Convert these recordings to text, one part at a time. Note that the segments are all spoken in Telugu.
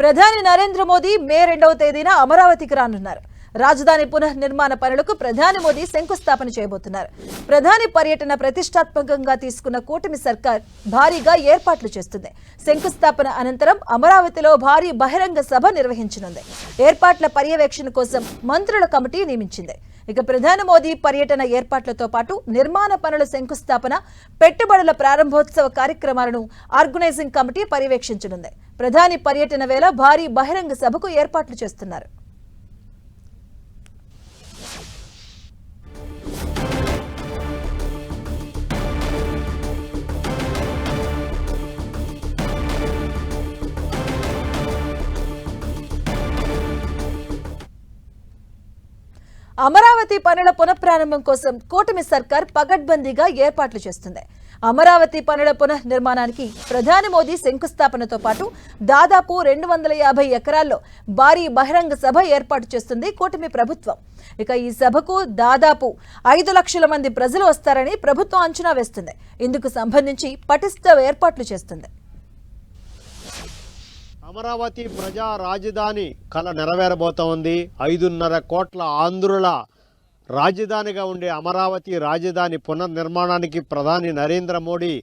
ప్రధాని నరేంద్ర మోదీ మే రెండవ తేదీన అమరావతికి రానున్నారు. రాజధాని పునర్నిర్మాణ పనులకు ప్రధాని మోదీ శంకుస్థాపన చేయబోతున్నారు. ప్రధాని పర్యటన ప్రతిష్టాత్మకంగా తీసుకున్న కూటమి సర్కార్ భారీగా ఏర్పాట్లు చేస్తుంది. శంకుస్థాపన అనంతరం అమరావతిలో భారీ బహిరంగ సభ నిర్వహించనుంది. ఏర్పాట్ల పర్యవేక్షణ కోసం మంత్రుల కమిటీ నియమించింది. ఇక ప్రధాని మోదీ పర్యటన ఏర్పాట్లతో పాటు నిర్మాణ పనుల శంకుస్థాపన పెట్టుబడుల ప్రారంభోత్సవ కార్యక్రమాలను ఆర్గనైజింగ్ కమిటీ పర్యవేక్షించనుంది. ప్రధాని పర్యటన వేళ భారీ బహిరంగ సభకు ఏర్పాట్లు చేస్తున్నారు. అమరావతి పనుల పునఃప్రారంభం కోసం కూటమి సర్కార్ పగడ్బందీగా ఏర్పాట్లు చేస్తుంది. అమరావతి పనుల పునఃనిర్మాణానికి ప్రధాని మోదీ శంకుస్థాపనతో పాటు దాదాపు రెండు వందల యాభై ఎకరాల్లో భారీ బహిరంగ సభ ఏర్పాటు చేస్తుంది కూటమి ప్రభుత్వం. ఇక ఈ సభకు దాదాపు ఐదు లక్షల మంది ప్రజలు వస్తారని ప్రభుత్వం అంచనా వేస్తుంది. ఇందుకు సంబంధించి పటిష్ట ఏర్పాట్లు చేస్తుంది. అమరావతి ప్రజా రాజధాని కళ నెరవేరబోతోంది. ఐదున్నర కోట్ల ఆంధ్రుల రాజధానిగా ఉండే అమరావతి రాజధాని పునర్నిర్మాణానికి ప్రధాని నరేంద్ర మోడీ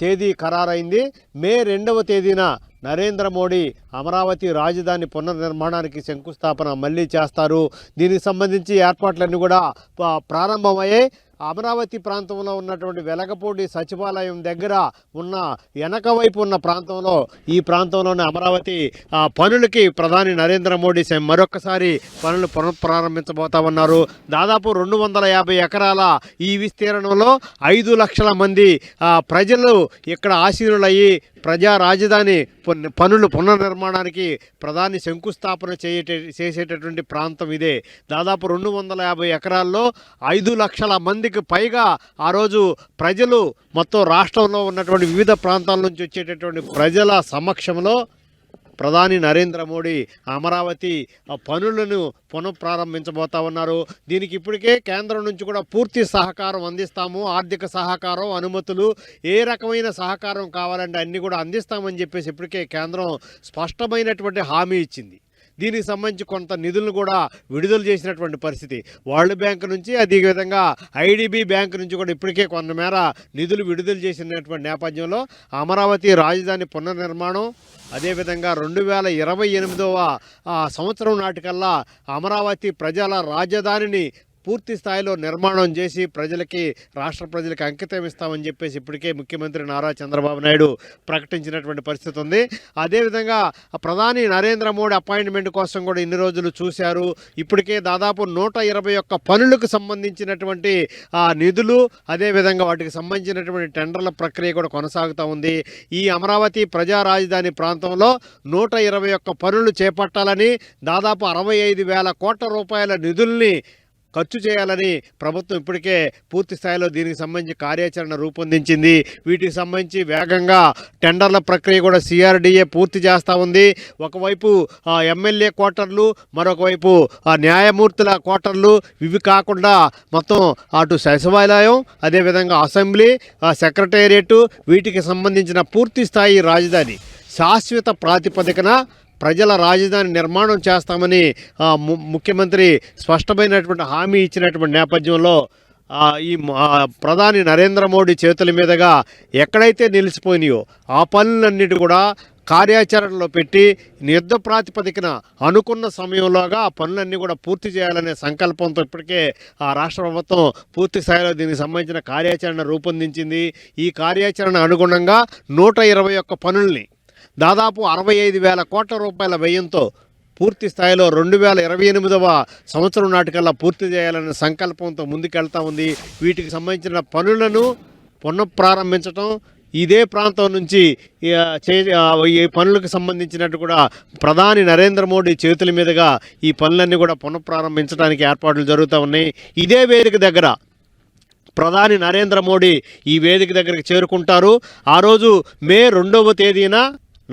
తేదీ ఖరారైంది. మే రెండవ తేదీన నరేంద్ర మోడీ అమరావతి రాజధాని పునర్నిర్మాణానికి శంకుస్థాపన మళ్ళీ చేస్తారు. దీనికి సంబంధించి ఏర్పాట్లన్నీ కూడా ప్రారంభమయ్యాయి. అమరావతి ప్రాంతంలో ఉన్నటువంటి వెలగపూడి సచివాలయం దగ్గర ఉన్న వెనక వైపు ఉన్న ప్రాంతంలో ఈ ప్రాంతంలోని అమరావతి పనులకి ప్రధాని నరేంద్ర మోడీ మరొకసారి పనులు పునఃప్రారంభించబోతా ఉన్నారు. దాదాపు రెండు వందల యాభై ఎకరాల ఈ విస్తీర్ణంలో ఐదు లక్షల మంది ప్రజలు ఇక్కడ ఆశీనులయ్యి ప్రజా రాజధాని పున్- పనులు పునర్నిర్మాణానికి ప్రధాని శంకుస్థాపన చేయట చేసేటటువంటి ప్రాంతం ఇదే. దాదాపు రెండు వందల యాభై ఎకరాల్లో ఐదు లక్షల మంది మందికి పైగా ఆ రోజు ప్రజలు మొత్తం రాష్ట్రంలో ఉన్నటువంటి వివిధ ప్రాంతాల నుంచి వచ్చేటటువంటి ప్రజల సమక్షంలో ప్రధాని నరేంద్ర మోడీ అమరావతి ఆ పనులను పునఃప్రారంభించబోతా ఉన్నారు. దీనికి ఇప్పటికే కేంద్రం నుంచి కూడా పూర్తి సహకారం అందిస్తాము. ఆర్థిక సహకారం అనుమతులు ఏ రకమైన సహకారం కావాలంటే అన్నీ కూడా అందిస్తామని చెప్పేసి ఇప్పటికే కేంద్రం స్పష్టమైనటువంటి హామీ ఇచ్చింది. దీనికి సంబంధించి కొంత నిధులను కూడా విడుదల చేసినటువంటి పరిస్థితి. వరల్డ్ బ్యాంక్ నుంచి అదేవిధంగా ఐడిబి బ్యాంక్ నుంచి కూడా ఇప్పటికే కొంతమేర నిధులు విడుదల చేసినటువంటి నేపథ్యంలో అమరావతి రాజధాని పునర్నిర్మాణం అదేవిధంగా రెండు వేల ఇరవై ఎనిమిదవ సంవత్సరం నాటికల్లా అమరావతి ప్రజల రాజధానిని పూర్తి స్థాయిలో నిర్మాణం చేసి ప్రజలకి రాష్ట్ర ప్రజలకి అంకితం ఇస్తామని చెప్పేసి ఇప్పటికే ముఖ్యమంత్రి నారా చంద్రబాబు నాయుడు ప్రకటించినటువంటి పరిస్థితి ఉంది. అదేవిధంగా ప్రధాని నరేంద్ర మోడీ అపాయింట్మెంట్ కోసం కూడా ఇన్ని రోజులు చూశారు. ఇప్పటికే దాదాపు నూట ఇరవై ఒక్క పనులకు సంబంధించినటువంటి ఆ, నిధులు అదేవిధంగా వాటికి సంబంధించినటువంటి టెండర్ల ప్రక్రియ కూడా కొనసాగుతూ ఉంది. ఈ అమరావతి ప్రజా రాజధాని ప్రాంతంలో నూట ఇరవై ఒక్క పనులు చేపట్టాలని దాదాపు అరవై ఐదు వేల కోట్ల రూపాయల నిధుల్ని ఖర్చు చేయాలని ప్రభుత్వం ఇప్పటికే పూర్తి స్థాయిలో దీనికి సంబంధించి కార్యాచరణ రూపొందించింది. వీటికి సంబంధించి వేగంగా టెండర్ల ప్రక్రియ కూడా సిఆర్డీఏ పూర్తి చేస్తూ ఉంది. ఒకవైపు ఎమ్మెల్యే క్వార్టర్లు మరొకవైపు ఆ, న్యాయమూర్తుల క్వార్టర్లు. ఇవి కాకుండా మొత్తం అటు సచివాలయం అదేవిధంగా అసెంబ్లీ సెక్రటేరియట్ వీటికి సంబంధించిన పూర్తి స్థాయి రాజధాని. శాశ్వత ప్రాతిపదికన ప్రజల రాజధాని నిర్మాణం చేస్తామని ముఖ్యమంత్రి స్పష్టమైనటువంటి హామీ ఇచ్చినటువంటి నేపథ్యంలో ఈ ప్రధాని నరేంద్ర మోడీ చేతుల మీదుగా ఎక్కడైతే నిలిచిపోయినాయో ఆ పనులన్నిటి కూడా కార్యాచరణలో పెట్టి యుద్ధ ప్రాతిపదికన అనుకున్న సమయంలోగా ఆ పనులన్నీ కూడా పూర్తి చేయాలనే సంకల్పంతో ఇప్పటికే ఆ రాష్ట్ర ప్రభుత్వం పూర్తి స్థాయిలో దీనికి సంబంధించిన కార్యాచరణ రూపొందించింది. ఈ కార్యాచరణ అనుగుణంగా నూట ఇరవై ఒక్క పనుల్ని దాదాపు అరవై ఐదు వేల కోట్ల రూపాయల వ్యయంతో పూర్తి స్థాయిలో రెండు వేల ఇరవై ఎనిమిదవ సంవత్సరం నాటికల్లా పూర్తి చేయాలనే సంకల్పంతో ముందుకెళ్తా ఉంది. వీటికి సంబంధించిన పనులను పునఃప్రారంభించటం ఇదే ప్రాంతం నుంచి ఈ, చే ఈ పనులకు సంబంధించినట్టు కూడా ప్రధాని నరేంద్ర మోడీ చేతుల మీదుగా ఈ పనులన్నీ కూడా పునఃప్రారంభించడానికి ఏర్పాట్లు జరుగుతూ ఉన్నాయి. ఇదే వేదిక దగ్గర ప్రధాని నరేంద్ర మోడీ ఈ వేదిక దగ్గరికి చేరుకుంటారు. ఆ రోజు మే రెండవ తేదీన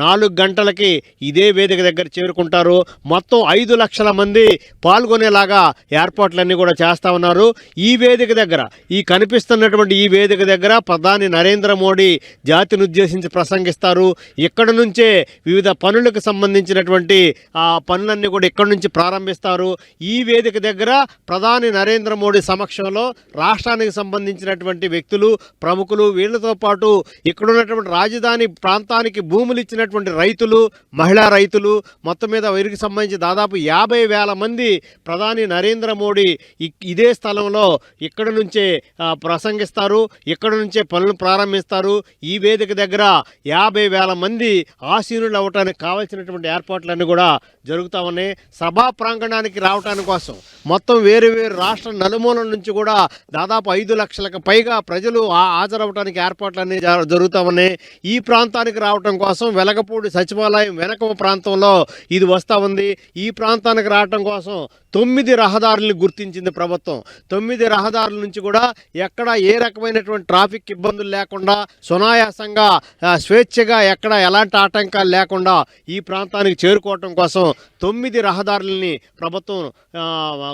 నాలుగు గంటలకి ఇదే వేదిక దగ్గర చేరుకుంటారు. మొత్తం ఐదు లక్షల మంది పాల్గొనేలాగా ఏర్పాట్లన్నీ కూడా చేస్తా ఉన్నారు. ఈ వేదిక దగ్గర ఈ కనిపిస్తున్నటువంటి ఈ వేదిక దగ్గర ప్రధాని నరేంద్ర మోడీ జాతిని ఉద్దేశించి ప్రసంగిస్తారు. ఇక్కడ నుంచే వివిధ పనులకు సంబంధించినటువంటి ఆ పనులన్నీ కూడా ఇక్కడ నుంచి ప్రారంభిస్తారు. ఈ వేదిక దగ్గర ప్రధాని నరేంద్ర మోడీ సమక్షంలో రాష్ట్రానికి సంబంధించినటువంటి వ్యక్తులు ప్రముఖులు వీళ్ళతో పాటు ఇక్కడ ఉన్నటువంటి రాజధాని ప్రాంతానికి భూములు ఇచ్చిన ఉన్నటువంటి రైతులు మహిళా రైతులు మొత్తం మీద వీరికి సంబంధించి దాదాపు యాభై వేల మంది ప్రధాని నరేంద్ర మోడీ ఇదే స్థలంలో ఇక్కడ నుంచే ప్రసంగిస్తారు ఇక్కడ నుంచే పనులు ప్రారంభిస్తారు. ఈ వేదిక దగ్గర యాభై వేల మంది ఆసీనులు అవ్వటానికి కావాల్సినటువంటి ఏర్పాట్లన్నీ కూడా జరుగుతూ ఉన్నాయి. సభా ప్రాంగణానికి రావటాని కోసం మొత్తం వేరు వేరు రాష్ట్ర నలుమూలల నుంచి కూడా దాదాపు ఐదు లక్షలకు పైగా ప్రజలు ఆ- హాజరవటానికి ఏర్పాట్లన్నీ జ- జరుగుతూ ఉన్నాయి. ఈ ప్రాంతానికి రావటం కోసం వెలగపూడి సచివాలయం వెనక ప్రాంతంలో ఇది వస్తూ ఉంది. ఈ ప్రాంతానికి రావటం కోసం తొమ్మిది రహదారులను గుర్తించింది ప్రభుత్వం. తొమ్మిది రహదారుల నుంచి కూడా ఎక్కడ ఏ రకమైనటువంటి ట్రాఫిక్ ఇబ్బందులు లేకుండా సునాయాసంగా స్వేచ్ఛగా ఎక్కడ ఎలాంటి ఆటంకాలు లేకుండా ఈ ప్రాంతానికి చేరుకోవటం కోసం తొమ్మిది రహదారులని ప్రభుత్వం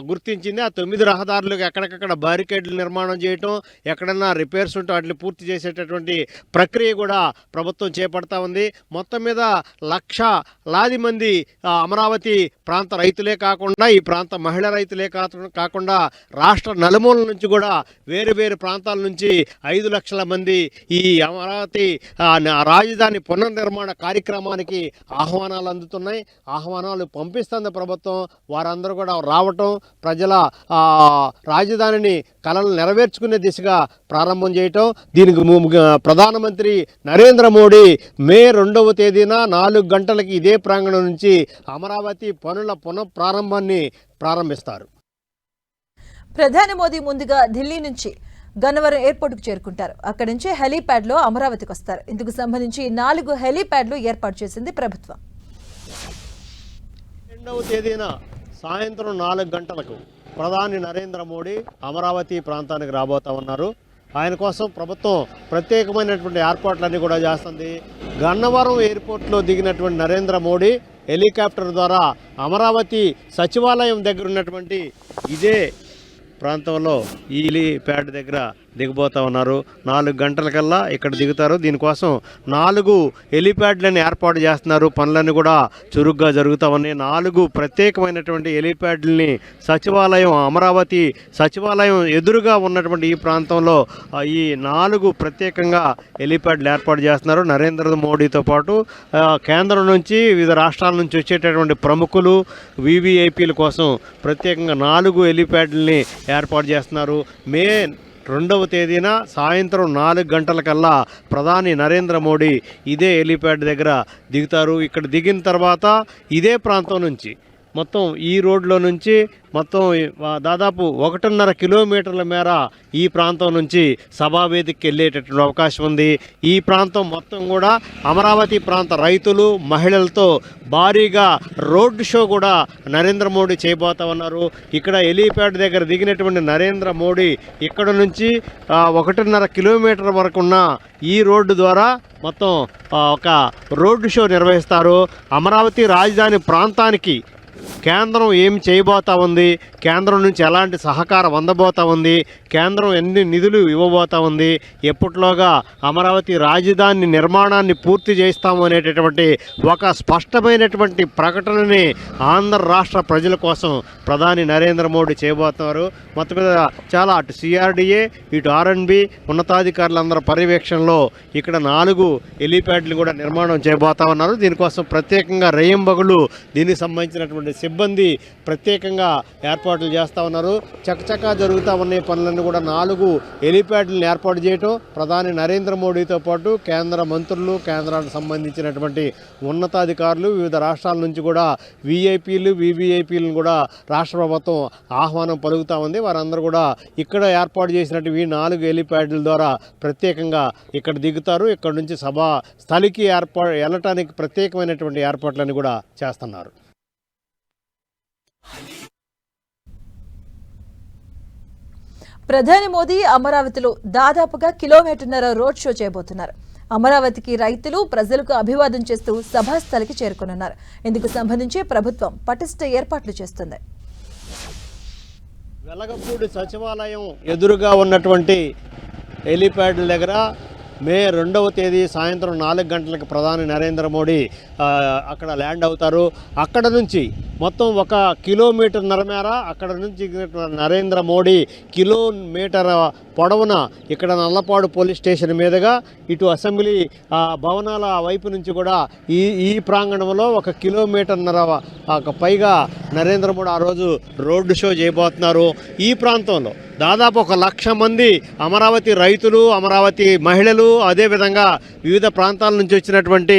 గుర్తించింది. ఆ తొమ్మిది రహదారులకు ఎక్కడికక్కడ బారికేడ్లు నిర్మాణం చేయటం ఎక్కడన్నా రిపేర్స్ ఉంటే వాటిని పూర్తి చేసేటటువంటి ప్రక్రియ కూడా ప్రభుత్వం చేపడతా ఉంది. మొత్తం మీద లక్ష లాది మంది అమరావతి ప్రాంత రైతులే కాకుండా ఈ ప్రాంత మహిళా రైతులే కాకుండా రాష్ట్ర నలుమూలల నుంచి కూడా వేరు వేరు ప్రాంతాల నుంచి ఐదు లక్షల మంది ఈ అమరావతి రాజధాని పునర్నిర్మాణ కార్యక్రమానికి ఆహ్వానాలు అందుతున్నాయి. ఆహ్వానాలు పంపిస్తుంది ప్రభుత్వం. వారందరూ కూడా రావటం ప్రజల రాజధానిని కళలు నెరవేర్చుకునే దిశగా ప్రారంభం చేయటం. దీనికి ము- ప్రధానమంత్రి నరేంద్ర మోడీ మే రెండవ తేదీన నాలుగు గంటలకి ఇదే ప్రాంగణం నుంచి అమరావతి పనుల పునః ప్రారంభాన్ని ప్రారంభిస్తారు. ప్రధాని మోదీ ముందుగా ఢిల్లీ నుంచి గన్నవరం ఎయిర్పోర్టుకు చేరుకుంటారు. అక్కడి నుంచి హెలీప్యాడ్లో అమరావతికి వస్తారు. ఇందుకు సంబంధించి నాలుగు హెలీప్యాడ్లు ఏర్పాటు చేసింది ప్రభుత్వం. రెండవ తేదీన సాయంత్రం నాలుగు గంటలకు ప్రధాని నరేంద్ర మోడీ అమరావతి ప్రాంతానికి రాబోతా ఉన్నారు. ఆయన కోసం ప్రభుత్వం ప్రత్యేకమైనటువంటి ఏర్పాట్లన్నీ కూడా చేస్తుంది. గన్నవరం ఎయిర్పోర్ట్లో దిగినటువంటి నరేంద్ర మోడీ హెలికాప్టర్ ద్వారా అమరావతి సచివాలయం దగ్గర ఉన్నటువంటి ఇదే ప్రాంతంలో ఈ ప్యాడ్ దగ్గర దిగబోతా ఉన్నారు. నాలుగు గంటలకల్లా ఇక్కడ దిగుతారు. దీనికోసం నాలుగు హెలిప్యాడ్లను ఏర్పాటు చేస్తున్నారు. పనులన్నీ కూడా చురుగ్గా జరుగుతూ ఉన్నాయి. నాలుగు ప్రత్యేకమైనటువంటి ఎలిప్యాడ్లని సచివాలయం అమరావతి సచివాలయం ఎదురుగా ఉన్నటువంటి ఈ ప్రాంతంలో ఈ నాలుగు ప్రత్యేకంగా హెలిప్యాడ్లు ఏర్పాటు చేస్తున్నారు. నరేంద్ర మోడీతో పాటు కేంద్రం నుంచి వివిధ రాష్ట్రాల నుంచి వచ్చేటటువంటి ప్రముఖులు వివిఐపీల కోసం ప్రత్యేకంగా నాలుగు హెలిప్యాడ్లని ఏర్పాటు చేస్తున్నారు. మే రెండవ తేదీన సాయంత్రం నాలుగు గంటలకల్లా ప్రధాని నరేంద్ర మోడీ ఇదే హెలిప్యాడ్ దగ్గర దిగుతారు. ఇక్కడ దిగిన తర్వాత ఇదే ప్రాంతం నుంచి మొత్తం ఈ రోడ్లో నుంచి మొత్తం దాదాపు ఒకటిన్నర కిలోమీటర్ల మేర ఈ ప్రాంతం నుంచి సభావేదికి వెళ్ళేటటువంటి అవకాశం ఉంది. ఈ ప్రాంతం మొత్తం కూడా అమరావతి ప్రాంత రైతులు మహిళలతో భారీగా రోడ్డు షో కూడా నరేంద్ర మోడీ చేయబోతా ఉన్నారు. ఇక్కడ ఎలిప్యాడ్ దగ్గర దిగినటువంటి నరేంద్ర మోడీ ఇక్కడ నుంచి ఒకటిన్నర కిలోమీటర్ వరకున్న ఈ రోడ్డు ద్వారా మొత్తం ఒక రోడ్డు షో నిర్వహిస్తారు. అమరావతి రాజధాని ప్రాంతానికి కేంద్రం ఏమి చేయబోతా ఉంది? కేంద్రం నుంచి ఎలాంటి సహకారం అందబోతా ఉంది? కేంద్రం ఎన్ని నిధులు ఇవ్వబోతా ఉంది? ఎప్పట్లోగా అమరావతి రాజధాని నిర్మాణాన్ని పూర్తి చేస్తాము అనేటటువంటి ఒక స్పష్టమైనటువంటి ప్రకటనని ఆంధ్ర రాష్ట్ర ప్రజల కోసం ప్రధాని నరేంద్ర మోడీ చేయబోతున్నారు. మొత్తం మీద చాలా అటు సిఆర్డిఏ ఇటు ఆర్ఎన్బి ఉన్నతాధికారులందరి పర్యవేక్షణలో ఇక్కడ నాలుగు హెలీప్యాడ్లు కూడా నిర్మాణం చేయబోతా ఉన్నారు. దీనికోసం ప్రత్యేకంగా రేయంబగులు దీనికి సంబంధించినటువంటి సిబ్బంది ప్రత్యేకంగా ఏర్పాట్లు చేస్తూ ఉన్నారు. చకచకా జరుగుతూ ఉన్న పనులను పనులన్నీ కూడా నాలుగు హెలిప్యాడ్లను ఏర్పాటు చేయటం ప్రధాని నరేంద్ర మోడీతో పాటు కేంద్ర మంత్రులు కేంద్రానికి సంబంధించినటువంటి ఉన్నతాధికారులు వివిధ రాష్ట్రాల నుంచి కూడా వీఐపీలు వివిఐపీలను కూడా రాష్ట్ర ప్రభుత్వం ఆహ్వానం పలుకుతా ఉంది. వారందరూ కూడా ఇక్కడ ఏర్పాటు చేసినట్టు ఈ నాలుగు హెలిప్యాడ్ల ద్వారా ప్రత్యేకంగా ఇక్కడ దిగుతారు. ఇక్కడ నుంచి సభా స్థలికి ఏర్పా వెళ్ళటానికి ప్రత్యేకమైనటువంటి ఏర్పాట్లను కూడా చేస్తున్నారు. ప్రధాని మోదీ అమరావతిలో దాదాపుగా కిలోమీటర్న్నర రోడ్ షో చేయబోతున్నారు. అమరావతికి రైతులు ప్రజలకు అభివాదం చేస్తూ సభాస్థలికి చేరుకునున్నారు. ఇందుకు సంబంధించి ప్రభుత్వం పటిష్ట ఏర్పాట్లు చేస్తుంది. వెలగపూడి సచివాలయం ఎదురుగా ఉన్నటువంటి హెలిప్యాడ్ల దగ్గర మే రెండవ తేదీ సాయంత్రం నాలుగు గంటలకు ప్రధాని నరేంద్ర మోడీ అక్కడ ల్యాండ్ అవుతారు. అక్కడ నుంచి మొత్తం ఒక కిలోమీటర్ నరమేర అక్కడ నుంచి నరేంద్ర మోడీ కిలోమీటర్ పొడవున ఇక్కడ నల్లపాడు పోలీస్ స్టేషన్ మీదుగా ఇటు అసెంబ్లీ భవనాల వైపు నుంచి కూడా ఈ ఈ ప్రాంగణంలో ఒక కిలోమీటర్న్నర పైగా నరేంద్ర మోడీ ఆ రోజు రోడ్డు షో చేయబోతున్నారు. ఈ ప్రాంతంలో దాదాపు ఒక లక్ష మంది అమరావతి రైతులు అమరావతి మహిళలు అదేవిధంగా వివిధ ప్రాంతాల నుంచి వచ్చినటువంటి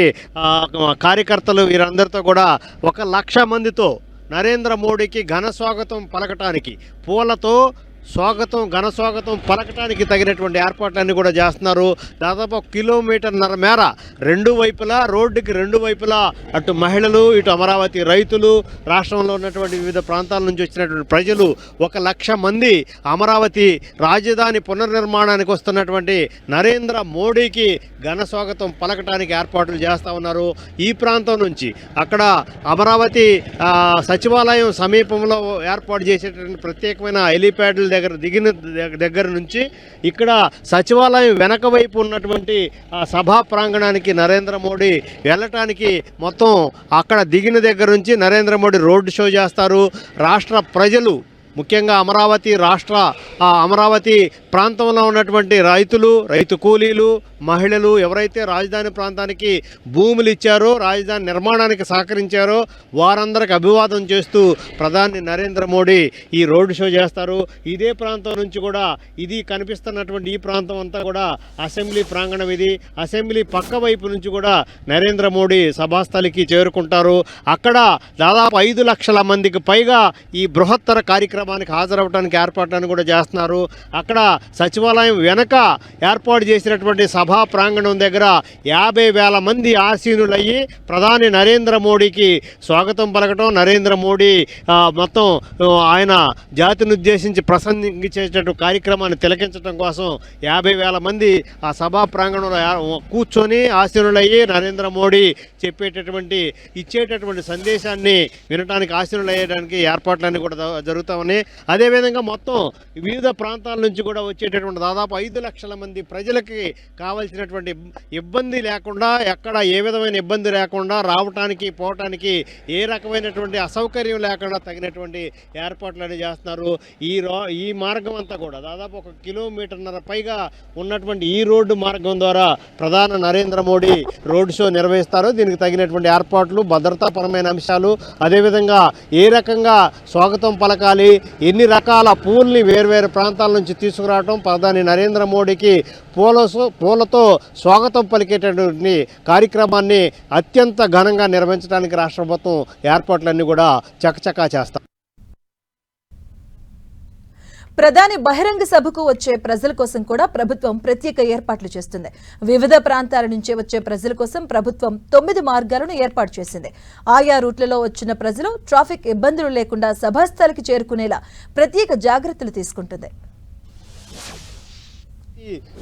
కార్యకర్తలు వీరందరితో కూడా ఒక లక్ష మందితో నరేంద్ర మోడీకి ఘన స్వాగతం పలకటానికి పూలతో స్వాగతం ఘన స్వాగతం పలకటానికి తగినటువంటి ఏర్పాట్లన్నీ కూడా చేస్తున్నారు. దాదాపు ఒక కిలోమీటర్న్నర మేర రెండు వైపులా రోడ్డుకి రెండు వైపులా అటు మహిళలు ఇటు అమరావతి రైతులు రాష్ట్రంలో ఉన్నటువంటి వివిధ ప్రాంతాల నుంచి వచ్చినటువంటి ప్రజలు ఒక లక్ష మంది అమరావతి రాజధాని పునర్నిర్మాణానికి వస్తున్నటువంటి నరేంద్ర మోడీకి ఘన స్వాగతం పలకటానికి ఏర్పాట్లు చేస్తూ ఉన్నారు. ఈ ప్రాంతం నుంచి అక్కడ అమరావతి సచివాలయం సమీపంలో ఏర్పాటు చేసేటువంటి ప్రత్యేకమైన హెలీప్యాడ్లు దగ్గర దిగిన దగ్గర నుంచి ఇక్కడ సచివాలయం వెనక వైపు ఉన్నటువంటి సభా ప్రాంగణానికి నరేంద్ర మోడీ వెళ్ళటానికి మొత్తం అక్కడ దిగిన దగ్గర నుంచి నరేంద్ర మోడీ రోడ్డు షో చేస్తారు. రాష్ట్ర ప్రజలు ముఖ్యంగా అమరావతి రాష్ట్ర అమరావతి ప్రాంతంలో ఉన్నటువంటి రైతులు రైతు కూలీలు మహిళలు ఎవరైతే రాజధాని ప్రాంతానికి భూములు ఇచ్చారో రాజధాని నిర్మాణానికి సహకరించారో వారందరికి అభివాదం చేస్తూ ప్రధాని నరేంద్ర మోడీ ఈ రోడ్డు షో చేస్తారు. ఇదే ప్రాంతం నుంచి కూడా ఇది కనిపిస్తున్నటువంటి ఈ ప్రాంతం అంతా కూడా అసెంబ్లీ ప్రాంగణం ఇది. అసెంబ్లీ పక్క వైపు నుంచి కూడా నరేంద్ర మోడీ సభాస్థలికి చేరుకుంటారు. అక్కడ దాదాపు ఐదు లక్షల మందికి పైగా ఈ బృహత్తర కార్యక్రమం కార్యక్రమానికి హాజరవడానికి ఏర్పాట్లను కూడా చేస్తున్నారు. అక్కడ సచివాలయం వెనక ఏర్పాటు చేసినటువంటి సభా ప్రాంగణం దగ్గర యాభై వేల మంది ఆసీనులయ్యి ప్రధాని నరేంద్ర మోడీకి స్వాగతం పలకటం. నరేంద్ర మోడీ మొత్తం ఆయన జాతిని ఉద్దేశించి ప్రసంగించేటట్టు కార్యక్రమాన్ని తిలకించడం కోసం యాభై వేల మంది ఆ సభా ప్రాంగణంలో కూర్చొని ఆసీనులయ్యి నరేంద్ర మోడీ చెప్పేటటువంటి ఇచ్చేటటువంటి సందేశాన్ని వినడానికి ఆసీనులయ్యడానికి ఏర్పాట్లన్నీ కూడా జరుగుతామని ఉన్నాయి అదేవిధంగా మొత్తం వివిధ ప్రాంతాల నుంచి కూడా వచ్చేటటువంటి దాదాపు ఐదు లక్షల మంది ప్రజలకి కావాల్సినటువంటి ఇబ్బంది లేకుండా ఎక్కడ ఏ విధమైన ఇబ్బంది లేకుండా రావటానికి పోవటానికి ఏ రకమైనటువంటి అసౌకర్యం లేకుండా తగినటువంటి ఏర్పాట్లన్నీ చేస్తున్నారు. ఈ రో ఈ మార్గం అంతా కూడా దాదాపు ఒక కిలోమీటర్న్నర పైగా ఉన్నటువంటి ఈ రోడ్డు మార్గం ద్వారా ప్రధాన నరేంద్ర మోడీ రోడ్ షో నిర్వహిస్తారు. దీనికి తగినటువంటి ఏర్పాట్లు భద్రతాపరమైన అంశాలు అదేవిధంగా ఏ రకంగా స్వాగతం పలకాలి ఎన్ని రకాల పూల్ని వేర్వేరు ప్రాంతాల నుంచి తీసుకురావటం ప్రధాని నరేంద్ర మోడీకి పూల పూలతో స్వాగతం పలికేటటువంటి కార్యక్రమాన్ని అత్యంత ఘనంగా నిర్వహించడానికి రాష్ట్ర ప్రభుత్వం ఏర్పాట్లన్నీ కూడా చకచకా చేస్తాం ప్రధాని బహిరంగ సభకు వచ్చే ప్రజల కోసం కూడా ప్రభుత్వం ప్రత్యేక ఏర్పాట్లు చేస్తుంది. వివిధ ప్రాంతాల నుంచి వచ్చే ప్రజల కోసం ప్రభుత్వం తొమ్మిది మార్గాలను ఏర్పాటు చేసింది. ఆయా రూట్లలో వచ్చిన ప్రజలు ట్రాఫిక్ ఇబ్బందులు లేకుండా సభాస్థలికి చేరుకునేలా ప్రత్యేక జాగ్రత్తలు తీసుకుంటుంది.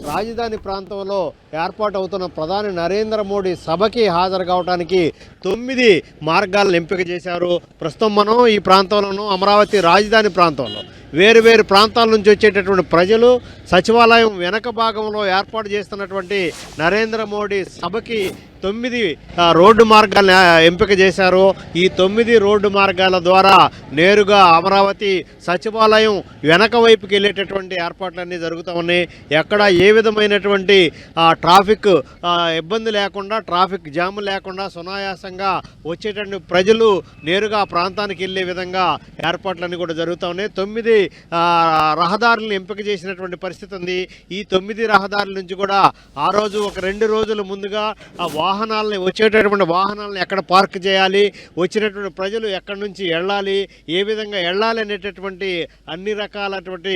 రాజధాని ప్రాంతంలో ఏర్పాటు అవుతున్న ప్రధాని నరేంద్ర మోడీ సభకి హాజరు కావడానికి తొమ్మిది మార్గాలను ఎంపిక చేశారు. ప్రస్తుతం మనం ఈ ప్రాంతంలోనూ అమరావతి రాజధాని ప్రాంతంలో. వేరు వేరు ప్రాంతాల నుంచి వచ్చేటటువంటి ప్రజలు సచివాలయం వెనక భాగంలో ఏర్పాటు చేస్తున్నటువంటి నరేంద్ర మోడీ సభకి తొమ్మిది రోడ్డు మార్గాలను ఎంపిక చేశారు. ఈ తొమ్మిది రోడ్డు మార్గాల ద్వారా నేరుగా అమరావతి సచివాలయం వెనక వైపుకి వెళ్ళేటటువంటి ఏర్పాట్లన్నీ జరుగుతూ ఉన్నాయి. ఎక్కడ ఏ విధమైనటువంటి ట్రాఫిక్ ఇబ్బంది లేకుండా ట్రాఫిక్ జామ్ లేకుండా సునాయాసంగా వచ్చేటటువంటి ప్రజలు నేరుగా ప్రాంతానికి వెళ్ళే విధంగా ఏర్పాట్లన్నీ కూడా జరుగుతూ ఉన్నాయి. తొమ్మిది రహదారులను ఎంపిక చేసినటువంటి పరిస్థితి ఉంది. ఈ తొమ్మిది రహదారుల నుంచి కూడా ఆ రోజు ఒక రెండు రోజుల ముందుగా వాహనాలని వచ్చేటటువంటి వాహనాలను ఎక్కడ పార్క్ చేయాలి వచ్చినటువంటి ప్రజలు ఎక్కడి నుంచి వెళ్ళాలి ఏ విధంగా వెళ్ళాలి అనేటటువంటి అన్ని రకాలటువంటి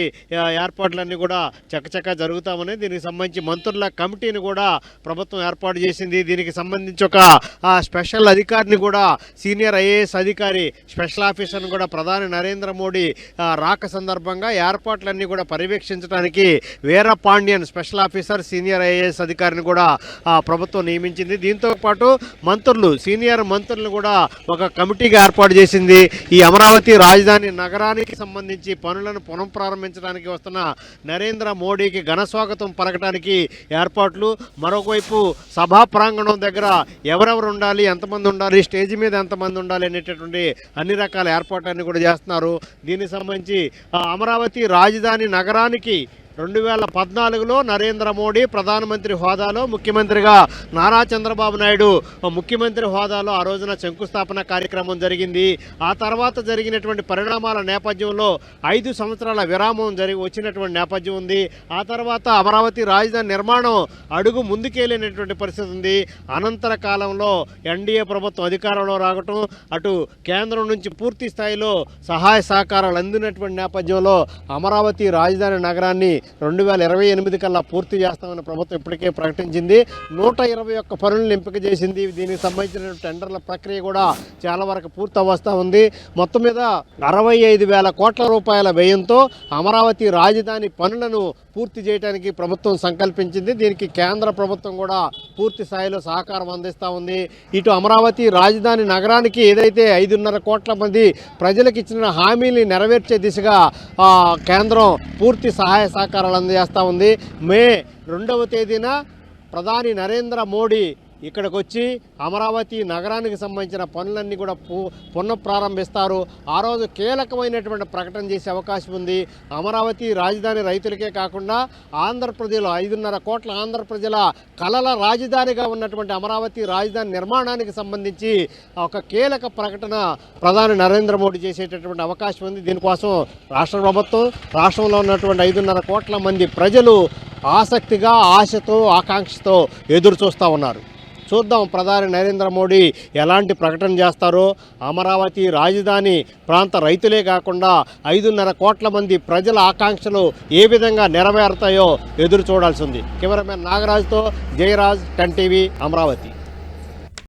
ఏర్పాట్లన్నీ కూడా చకచకా జరుగుతామని దీనికి సంబంధించి మంత్రుల కమిటీని కూడా ప్రభుత్వం ఏర్పాటు చేసింది. దీనికి సంబంధించి ఒక స్పెషల్ అధికారిని కూడా సీనియర్ ఐఏఎస్ అధికారి స్పెషల్ ఆఫీసర్ని కూడా ప్రధాని నరేంద్ర మోడీ రాక సందర్భంగా ఏర్పాట్లన్నీ కూడా పర్యవేక్షించడానికి Veera Pandian special officer senior IAS అధికారిని కూడా ప్రభుత్వం నియమించింది. దీంతో పాటు మంత్రులు సీనియర్ మంత్రులను కూడా ఒక కమిటీగా ఏర్పాటు చేసింది. ఈ అమరావతి రాజధాని నగరానికి సంబంధించి పనులను పునః ప్రారంభించడానికి వస్తున్న నరేంద్ర మోడీకి ఘన స్వాగతం పలకడానికి ఏర్పాట్లు. మరొకవైపు సభా ప్రాంగణం దగ్గర ఎవరెవరు ఉండాలి ఎంతమంది ఉండాలి స్టేజ్ మీద ఎంతమంది ఉండాలి అనేటటువంటి అన్ని రకాల ఏర్పాట్లన్నీ కూడా చేస్తున్నారు. దీనికి సంబంధించి అమరావతి రాజధాని నగరానికి రెండు వేల పద్నాలుగులో నరేంద్ర మోడీ ప్రధానమంత్రి హోదాలో ముఖ్యమంత్రిగా నారా చంద్రబాబు నాయుడు ముఖ్యమంత్రి హోదాలో ఆ రోజున శంకుస్థాపన కార్యక్రమం జరిగింది. ఆ తర్వాత జరిగినటువంటి పరిణామాల నేపథ్యంలో ఐదు సంవత్సరాల విరామం జరిగి వచ్చినటువంటి నేపథ్యం ఉంది. ఆ తర్వాత అమరావతి రాజధాని నిర్మాణం అడుగు ముందుకెళ్ళినటువంటి పరిస్థితి ఉంది. అనంతర కాలంలో ఎన్డీఏ ప్రభుత్వం అధికారంలో రావటం అటు కేంద్రం నుంచి పూర్తి స్థాయిలో సహాయ సహకారాలు అందినటువంటి నేపథ్యంలో అమరావతి రాజధాని నగరాన్ని రెండు వేల ఇరవై ఎనిమిది కల్లా పూర్తి చేస్తామని ప్రభుత్వం ఇప్పటికే ప్రకటించింది. నూట ఇరవై ఒక్క పనులను ఎంపిక చేసింది. దీనికి సంబంధించిన టెండర్ల ప్రక్రియ కూడా చాలా వరకు పూర్తి అవస్థ ఉంది. మొత్తం మీద అరవై ఐదు వేల కోట్ల రూపాయల వ్యయంతో అమరావతి రాజధాని పనులను పూర్తి చేయడానికి ప్రభుత్వం సంకల్పించింది. దీనికి కేంద్ర ప్రభుత్వం కూడా పూర్తి స్థాయిలో సహకారం అందిస్తూ ఉంది. ఇటు అమరావతి రాజధాని నగరానికి ఏదైతే ఐదున్నర కోట్ల మంది ప్రజలకు ఇచ్చిన హామీని నెరవేర్చే దిశగా కేంద్రం పూర్తి సహాయ సహకారాలు అందజేస్తూ ఉంది. మే రెండవ తేదీన ప్రధాని నరేంద్ర మోడీ ఇక్కడికి వచ్చి అమరావతి నగరానికి సంబంధించిన పనులన్నీ కూడా పు పునః ప్రారంభిస్తారు ఆ రోజు కీలకమైనటువంటి ప్రకటన చేసే అవకాశం ఉంది. అమరావతి రాజధాని రైతులకే కాకుండా ఆంధ్రప్రదేశ్లో ఐదున్నర కోట్ల ఆంధ్ర ప్రజల కలల రాజధానిగా ఉన్నటువంటి అమరావతి రాజధాని నిర్మాణానికి సంబంధించి ఒక కీలక ప్రకటన ప్రధాని నరేంద్ర మోడీ చేసేటటువంటి అవకాశం ఉంది. దీనికోసం రాష్ట్ర ప్రభుత్వం రాష్ట్రంలో ఉన్నటువంటి ఐదున్నర కోట్ల మంది ప్రజలు ఆసక్తిగా ఆశతో ఆకాంక్షతో ఎదురు చూస్తూ ఉన్నారు. చూద్దాం ప్రధాని నరేంద్ర మోడీ ఎలాంటి ప్రకటన చేస్తారో. అమరావతి రాజధాని ప్రాంత రైతులే కాకుండా ఐదున్నర కోట్ల మంది ప్రజల ఆకాంక్షలు ఏ విధంగా నెరవేరుతాయో ఎదురు చూడాల్సింది కెమెరామెన్ నాగరాజ్తో జయరాజ్ టెన్ టీవీ అమరావతి.